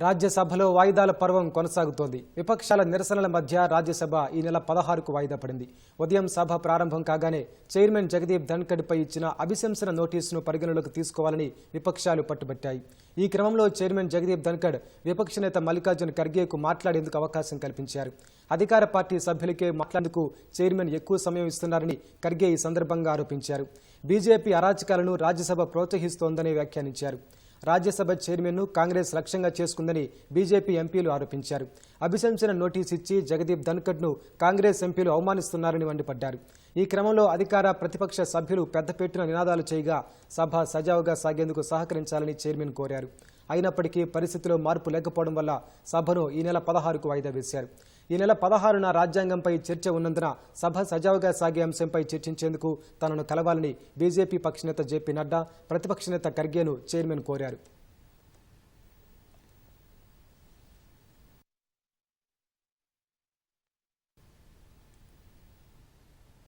రాజ్యసభలో వాయిదాల పర్వం కొనసాగుతోంది. విపక్షాల నిరసనల మధ్య రాజ్యసభ ఈ నెల పదహారుకు వాయిదా పడింది. ఉదయం సభ ప్రారంభం కాగానే చైర్మన్ జగదీప్ ధన్కడ్పై ఇచ్చిన అభిశంసన నోటీసును పరిగణలోకి తీసుకోవాలని విపక్షాలు పట్టుబట్టాయి. ఈ క్రమంలో చైర్మన్ జగదీప్ ధన్కడ్ విపక్ష నేత మల్లికార్జున ఖర్గేకు మాట్లాడేందుకు అవకాశం కల్పించారు. అధికార పార్టీ సభ్యులకే మాట్లాడేందుకు చైర్మన్ ఎక్కువ సమయం ఇస్తున్నారని ఖర్గే ఈ సందర్భంగా ఆరోపించారు. బీజేపీ అరాచకాలను రాజ్యసభ ప్రోత్సహిస్తోందని వ్యాఖ్యానించారు. రాజ్యసభ చైర్మన్ను కాంగ్రెస్ లక్ష్యంగా చేసుకుందని బీజేపీ ఎంపీలు ఆరోపించారు. అభిశంసన నోటీస్ ఇచ్చి జగదీప్ ధన్కడ్ను కాంగ్రెస్ ఎంపీలు అవమానిస్తున్నారని మండిపడ్డారు. ఈ క్రమంలో అధికార ప్రతిపక్ష సభ్యులు పెద్దపెట్టున నినాదాలు చేయగా సభ సజావుగా సాగేందుకు సహకరించాలని చైర్మన్ కోరారు. అయినప్పటికీ పరిస్థితిలో మార్పు లేకపోవడం వల్ల సభను ఈ నెల పదహారుకు వాయిదా వేశారు. ఈ నెల పదహారున రాజ్యాంగంపై చర్చ ఉన్నందున సభ సజావుగా సాగే అంశంపై చర్చించేందుకు తనను కలవాలని బీజేపీ పక్షనేత జేపీ నడ్డా ప్రతిపక్ష నేత ఖర్గేను చైర్మన్ కోరారు.